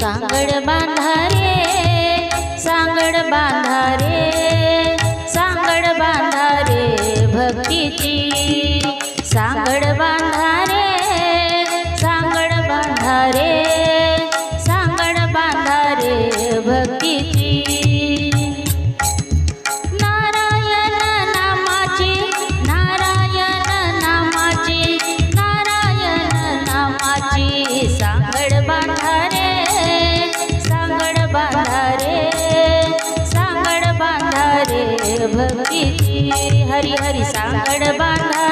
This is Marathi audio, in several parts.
सांगड बा मेरे हरी हरी सांगड़ बांधा।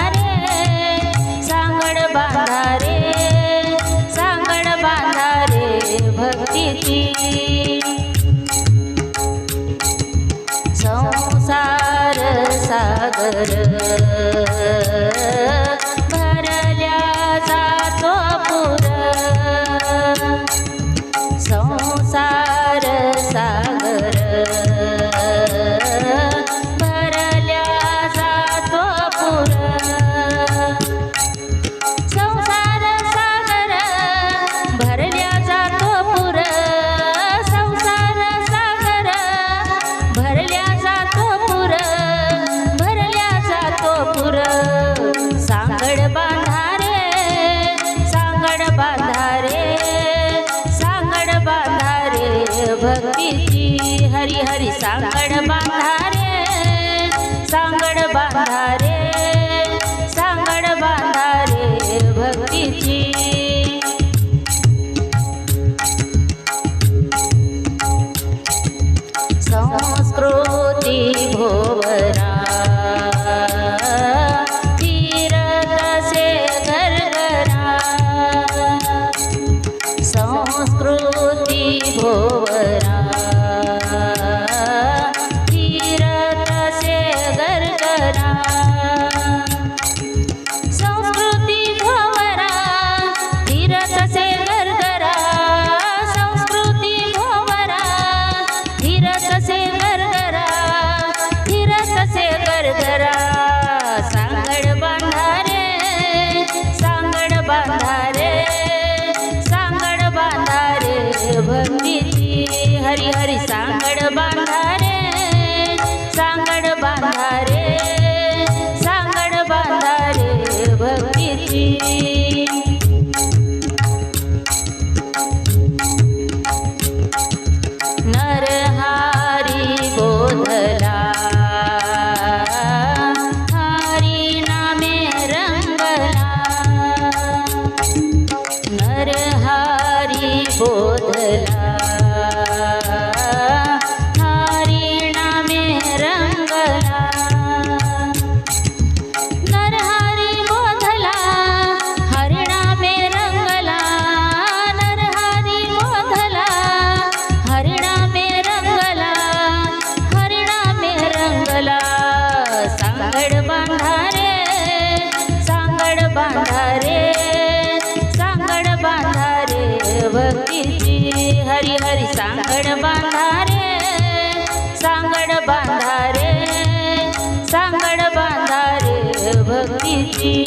भक्ति जी हरी हरी सांगड़ बांधारे सांगड़ बांधारे हरी हरी सांगण बांधा रे सांगण बांधा रे सांगण बांधा रे भक्तीची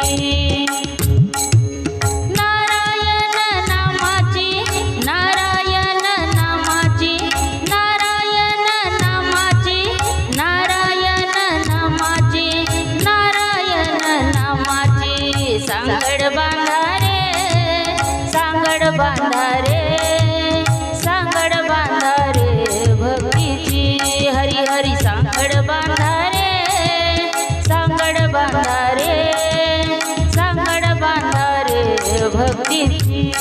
बांधा रे सांगड बांधा रे बांधा रे सांगड बांधा रे भक्तीची.